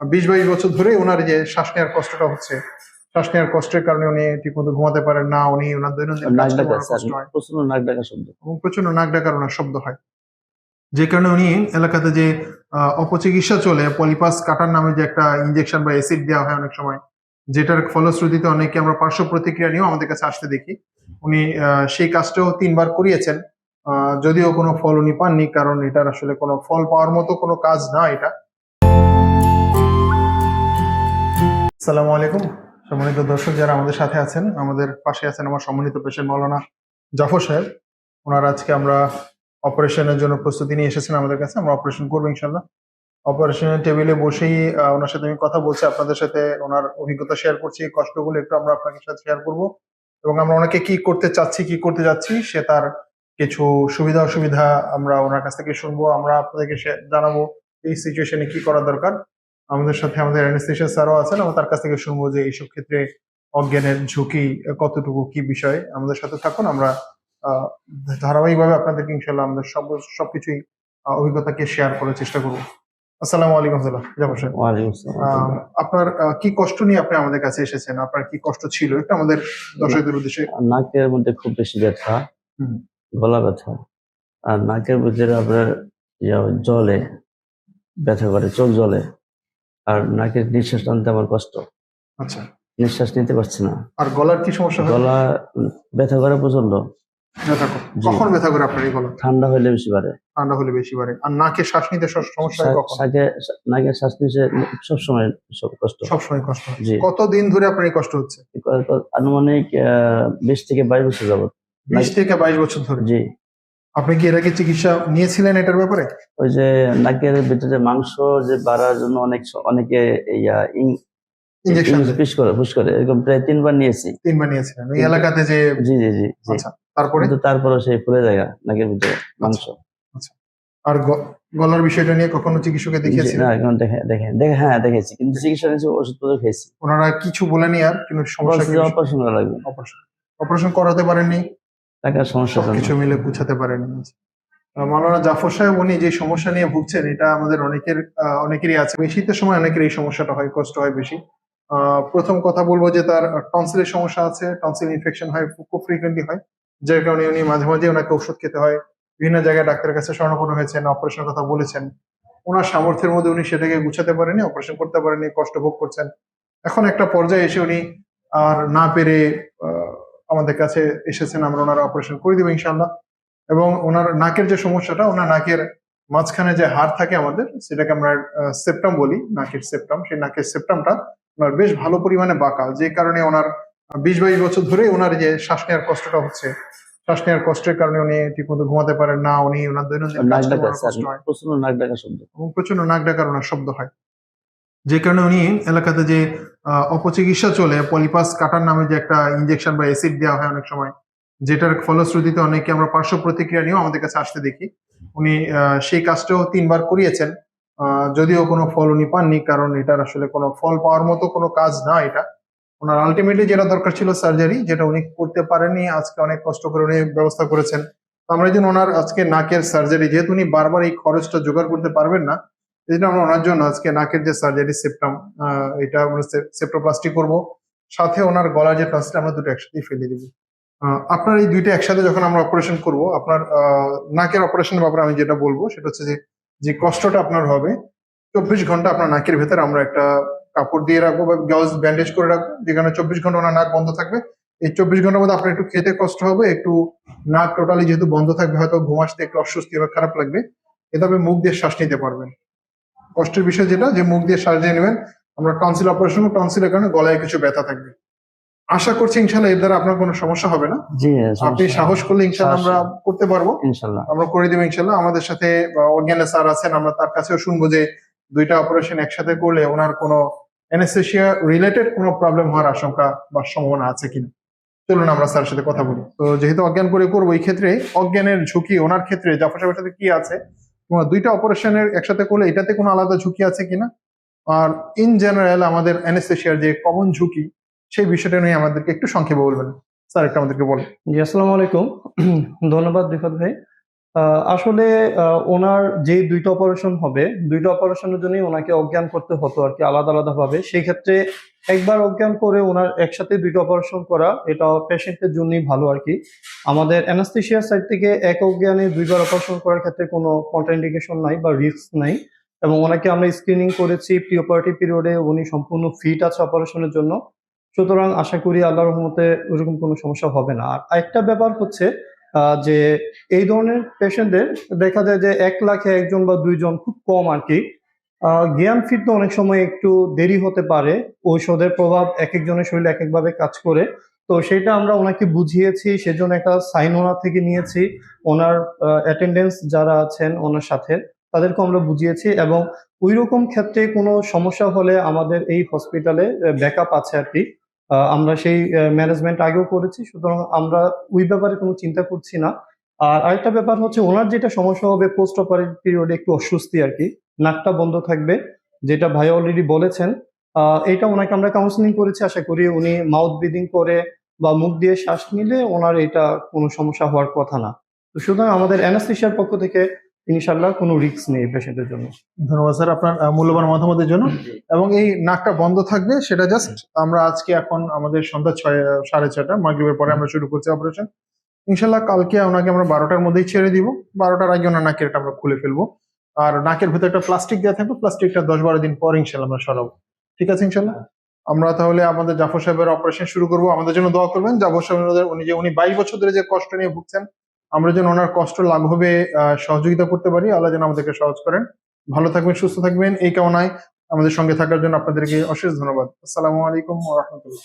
বিশ বাইশ বছর ধরে ওনার যে শ্বাস নেওয়ার কষ্টটা হচ্ছে শ্বাস নেওয়ার কষ্টের কারণে উনি ঠিকমতো ঘুমাতে পারেন না উনি ওনার দৈনন্দিন প্রচণ্ড নাক ডাকা শব্দ। প্রচণ্ড নাক ডাকার ওনার শব্দ হয়। যে কারণে উনি এলাকাতে যে অপচিকিৎসা চলে পলিপাস কাটার নামে যে একটা ইনজেকশন বা অ্যাসিড দেওয়া হয় অনেক সময় যেটার ফলশ্রুতিতে অনেকে আমরা পার্শ্ব প্রতিক্রিয়া নিয়েও আমাদের কাছে আসতে দেখি। উনি আহ, সেই কাজটাও তিনবার করিয়েছেন আহ, যদিও কোনো ফল উনি পাননি কারণ এটার আসলে কোনো ফল পাওয়ার মতো কোনো কাজ না এটা। সালামু আলাইকুম। সম্মানিত দর্শক যারা আমাদের সাথে আছেন, আমাদের পাশে আছেন আমার সম্মানিত পেশেন্ট মৌলানা জাফর সাহেব। ওনার আজকে আমরা অপারেশনের জন্য প্রস্তুতি নিয়ে এসেছেন আমাদের কাছে। আমরা অপারেশন করব ইনশাল্লাহ অপারেশনের টেবিলে বসেই ওনার সাথে আমি কথা বলছি, আপনাদের সাথে ওনার অভিজ্ঞতা শেয়ার করছি কষ্টগুলো একটু আমরা আপনাদের সাথে শেয়ার করব। এবং আমরা ওনাকে কি করতে চাচ্ছি, কি করতে যাচ্ছি, সে তার কিছু সুবিধা অসুবিধা আমরা ওনার কাছ থেকে শুনব, আমরা আপনাদেরকে জানাব, এই সিচুয়েশনে কি করা দরকার। আমাদের সাথে আমাদের অ্যানেস্থেশিয়া স্যারও আছেন আমরা তার কাছ থেকে শুনব যে এইসব ক্ষেত্রে অজ্ঞানের ঝুঁকি কতটুকু কি বিষয় আমাদের সাথে থাকুন। আমরা ধারাবাহিকভাবে আপনাদেরকে ইনশাল্লাহ আমাদের সব সবকিছুই অভিজ্ঞতাকে শেয়ার করার চেষ্টা করব। আসসালামু আলাইকুম আপনার কি কষ্ট নিয়ে আপনি আমাদের কাছে এসেছেন? আপনার কি কষ্ট ছিল? একটু আমাদের দর্শকদের উদ্দেশ্যে। নাকের মধ্যে খুব বেশি ব্যথা গলা ব্যথা আর নাকের ভিতরে আপনার জলে ব্যথা করে চোখ জলে। আর নাকের নিঃশ্বাস টানতে আমার কষ্ট। আচ্ছা। নিঃশ্বাস নিতে পারছি না। আর গলার কি সমস্যা গলা ব্যথা করে প্রচণ্ড কখন ব্যথা করে আপনার এই গলা? ঠান্ডা হলে বেশি বাড়ে। ঠান্ডা হলে বেশি বাড়ে। আর নাকে শ্বাস নিতে সমস্যা কখন? শাকে নাকের শ্বাস নিতে সবসময় সব কষ্ট। সবসময় কষ্ট হয়। জি। কতদিন ধরে আপনার এই কষ্ট হচ্ছে? আনুমানিক আহ, বিশ থেকে বাইশ বছর যাবত। বিশ থেকে বাইশ বছর ধরে? জি। আপনি কি এর আগে চিকিৎসা নিয়েছিলেন এটার ব্যাপারে? ওই যে নাকের ভিতরে মাংস যে বাড়ার জন্য অনেক অনেকে ইয়া ইঞ্জেকশন পুশ করে পুশ করে এরকম প্রায় তিনবার নিয়েছি। তিনবার নিয়েছিলেন। ওই এলাকাতে যে জি জি জি আচ্ছা তারপরে? কিন্তু তারপরে সেই ফুলে জায়গা নাকের ভিতরে মাংস। আর গলার বিষয়টা নিয়ে কখনো চিকিৎসকে না এখন দেখে দেখে দেখে হ্যাঁ দেখেছি। কিন্তু চিকিৎসা নিয়েছি ওষুধপত্র খেয়েছি। ওনারা কিছু বলেনি আর? কিন্তু সমস্যা অপারেশন করা লাগবে। অপারেশন। অপারেশন করাতে পারেননি? টাকার সমস্যা কিছু মিলে বুঝাতে পারেনি। মাওলানা জাফর সাহেব, উনি যে সমস্যা নিয়ে ভুগছেন, এটা আমাদের অনেকের অনেকেরই আছে। শীতের সময় অনেকের এই সমস্যাটা হয়, কষ্ট হয় বেশি। প্রথম কথা বলব যে তার টনসিলের সমস্যা আছে, টনসিল ইনফেকশন হয়, খুব ফ্রিকুয়েন্টলি হয়। যার কারণে উনি মাঝে মাঝে ওনাকে ওষুধ খেতে হয়। বিভিন্ন জায়গায় ডাক্তারের কাছে স্বর্ণপন্ন হয়েছেন, অপারেশনের কথা বলেছেন। ওনার সামর্থ্যের মধ্যে উনি সেটাকে গুছাতে পারেনি, অপারেশন করতে পারেনি, কষ্ট ভোগ করছেন। এখন একটা পর্যায়ে এসে উনি আর না পেরে আমাদের কাছে এসেছেন আমরা ওনার অপারেশন করে দেবো ইনশাল্লাহ এবং ওনার নাকের যে সমস্যাটা ওনার নাকের মাঝখানে যে হাড় থাকে আমাদের সেটাকে আমরা সেপ্টাম বলি নাকের সেপ্টাম সেই নাকের সেপ্টামটা ওনার বেশ ভালো পরিমাণে বাঁকা যে কারণে ওনার বিশ বাইশ বছর ধরে ওনার যে শ্বাস নেওয়ার কষ্টটা হচ্ছে শ্বাস নেওয়ার কষ্টের কারণে উনি ঠিকমতো ঘুমাতে পারেন না উনি ওনার দৈনন্দিন প্রচণ্ড নাক ডাকা শব্দ। প্রচণ্ড নাক ডাকার ওনার শব্দ হয়। যে কারণে উনি এলাকাতে যে অপচিকিৎসা চলে। পলিপাস কাটার নামে যে একটা ইঞ্জেকশন বা অ্যাসিড দেওয়া হয় অনেক সময়, যেটার ফলশ্রুতিতে অনেকে আমরা পার্শ্ব প্রতিক্রিয়া নিয়েও আমাদের কাছে আসতে দেখি। উনি সেই কাজটাও তিনবার করিয়েছেন। যদিও কোনো ফল উনি পাননি, কারণ এটার আসলে কোনো ফল পাওয়ার মতো কোনো কাজ না এটা। ওনার আলটিমেটলি যেটা দরকার ছিল সার্জারি যেটা উনি করতে পারেননি, আজকে অনেক কষ্ট করে উনি ব্যবস্থা করেছেন। আমরা জন্য ওনার আজকে নাকের সার্জারি যেহেতু উনি বারবার এই খরচটা জোগাড় করতে পারবেন না এই জন্য আমরা ওনার জন্য আজকে নাকের যে সার্জারি সেপ্টাম এটা আমরা সেপ্টোপ্লাস্টি করব। সাথে ওনার গলার যে টনসিল আমরা দুটো একসাথেই ফেলে দিব। আপনার এই দুইটা একসাথে যখন আমরা অপারেশন করব, আপনার নাকের অপারেশনের ব্যাপারে আমি যেটা বলব, সেটা হচ্ছে যে যে কষ্টটা আপনার হবে, চব্বিশ ঘণ্টা আপনার নাকের ভেতরে আমরা একটা কাপড় দিয়ে রাখব বা গ্লাউজ ব্যান্ডেজ করে রাখব, যেখানে চব্বিশ ঘণ্টা ওনার নাক বন্ধ থাকবে। এই চব্বিশ ঘণ্টার মধ্যে আপনার একটু খেতে কষ্ট হবে, একটু নাক টোটালি যেহেতু বন্ধ থাকবে, হয়তো ঘুম আসতে একটু অস্বস্তি বা খারাপ লাগবে, এভাবে মুখ দিয়ে শ্বাস নিতে পারবেন। কষ্টের বিষয় যেটা যে মুখ দিয়ে শ্বাস দিয়ে নেবেন। আমরা টনসিল অপারেশন টনসিলের কারণে গলায় কিছু ব্যথা থাকবে। আশা করছি ইনশাল্লাহ এর দ্বারা আপনার কোনো সমস্যা হবে না। আপনি সাহস করলে ইনশাল্লাহ আমরা করতে পারব। ইনশাল্লাহ আমরা করে দেবো ইনশাল্লাহ আমাদের সাথে অজ্ঞানে স্যার আছেন আমরা তার কাছেও শুনব যে দুইটা অপারেশন একসাথে করলে ওনার কোনো অ্যানেস্থেশিয়া রিলেটেড কোনো প্রবলেম হওয়ার আশঙ্কা বা সম্ভাবনা আছে কিনা। চলুন আমরা স্যারের সাথে কথা বলি। তো যেহেতু অজ্ঞান করে করব এই ক্ষেত্রে অজ্ঞানের ঝুঁকি ওনার ক্ষেত্রে জাফর সাহেবের সাথে কি আছে? দুইটা অপারেশনের একসাথে করলে এটাতে কোনো আলাদা ঝুঁকি আছে কিনা? আর ইন জেনারেল আমাদের অ্যানেস্থেশিয়ার যে কমন ঝুঁকি, সেই বিষয়টা নিয়ে আমাদেরকে একটু সংক্ষেপে বলবেন। স্যার, একটু আমাদেরকে বলেন। জি, আসসালামু আলাইকুম। ধন্যবাদ, বিপদ ভাই। আসলে ওনার যে দুইটা অপারেশন হবে, দুইটা অপারেশনের জন্যই ওনাকে অজ্ঞান করতে হতো আর কি আলাদা আলাদা ভাবে সেই ক্ষেত্রে একবার অজ্ঞান করে ওনার একসাথে দুইটা অপারেশন করা, এটা পেশেন্টের জন্যই ভালো আর কি। আমাদের অ্যানাস্থেশিয়ার সাইড থেকে এক অজ্ঞানে দুইবার অপারেশন করার ক্ষেত্রে কোনো কন্ট্রাইন্ডিকেশন নাই বা রিস্ক নাই। এবং ওনাকে আমরা স্ক্রিনিং করেছি প্রি অপারেটিভ পিরিয়ডে উনি সম্পূর্ণ ফিট আছে অপারেশনের জন্য। সুতরাং আশা করি আল্লাহর রহমতে ওরকম কোনো সমস্যা হবে না। আর একটা ব্যাপার হচ্ছে যে এই ধরনের পেশেন্টদের দেখা যায় যে এক লাখে একজন বা দুইজন খুব কম আর কি। জ্ঞান ফিরতে অনেক সময় একটু দেরি হতে পারে, ঔষধের প্রভাব এক একজনের শরীরে এক একভাবে কাজ করে। তো সেটা আমরা ওনাকে বুঝিয়েছি, সেজন্য একটা সাইন ওনার থেকে নিয়েছি। ওনার অ্যাটেন্ডেন্স যারা আছেন ওনার সাথে তাদেরকে আমরা বুঝিয়েছি এবং ওই রকম ক্ষেত্রে কোনো সমস্যা হলে আমাদের এই হসপিটালে ব্যাকআপ আছে আর কি। আমরা সেই ম্যানেজমেন্ট আগেও করেছি, সুতরাং আমরা ওই ব্যাপারে কোনো চিন্তা করছি না। আর আরেকটা ব্যাপার হচ্ছে, ওনার যেটা সমস্যা হবে পোস্ট অপারেটিভ পিরিয়ডে একটু অস্বস্তি আর কি, নাকটা বন্ধ থাকবে, যেটা ভাই অলরেডি বলেছেন। এটা ওনাকে আমরা কাউন্সিলিং করেছি, আশা করি উনি মাউথ ব্রিদিং করে বা মুখ দিয়ে শ্বাস নিলে ওনার এটা কোনো সমস্যা হওয়ার কথা না। তো সুতরাং আমাদের অ্যানাস্থেশিয়ার পক্ষ থেকে ইনশাল্লাহ কোনো রিস্ক নেই পেশেন্টের জন্য। ধন্যবাদ স্যার আপনার মূল্যবান মতামতের জন্য। এবং এই নাকটা বন্ধ থাকবে সেটা জাস্ট আমরা আজকে এখন আমাদের সন্ধ্যা ছয় সাড়ে ছয়টা মাগরিবের পরে আমরা শুরু করছি অপারেশন ইনশাল্লাহ কালকে ওনাকে আমরা বারোটার মধ্যেই ছেড়ে দিব। বারোটার আগে ওনার নাকের আমরা খুলে ফেলব। আর নাকের ভেতরে একটা প্লাস্টিক দেওয়া থাকবে প্লাস্টিকটা দশ বারো দিন পর ইনশাল্লাহ আমরা সরাবো। ঠিক আছে ইনশাল্লাহ আমরা তাহলে আমাদের জাফর সাহেবের অপারেশন শুরু করব। আমাদের জন্য দোয়া করবেন। জাফর সাহেব উনি যে উনি বাইশ বছর ধরে যে কষ্ট নিয়ে ভুগছেন আমরা যেন ওনার কষ্ট লাঘবে সহযোগিতা করতে পারি। আল্লাহ যেন আমাদেরকে সহজ করেন। ভালো থাকবেন, সুস্থ থাকবেন। এই কামনায় আমাদের সঙ্গে থাকার জন্য আপনাদেরকে অশেষ ধন্যবাদ। আসসালামু আলাইকুম রহমতুল্লাহ।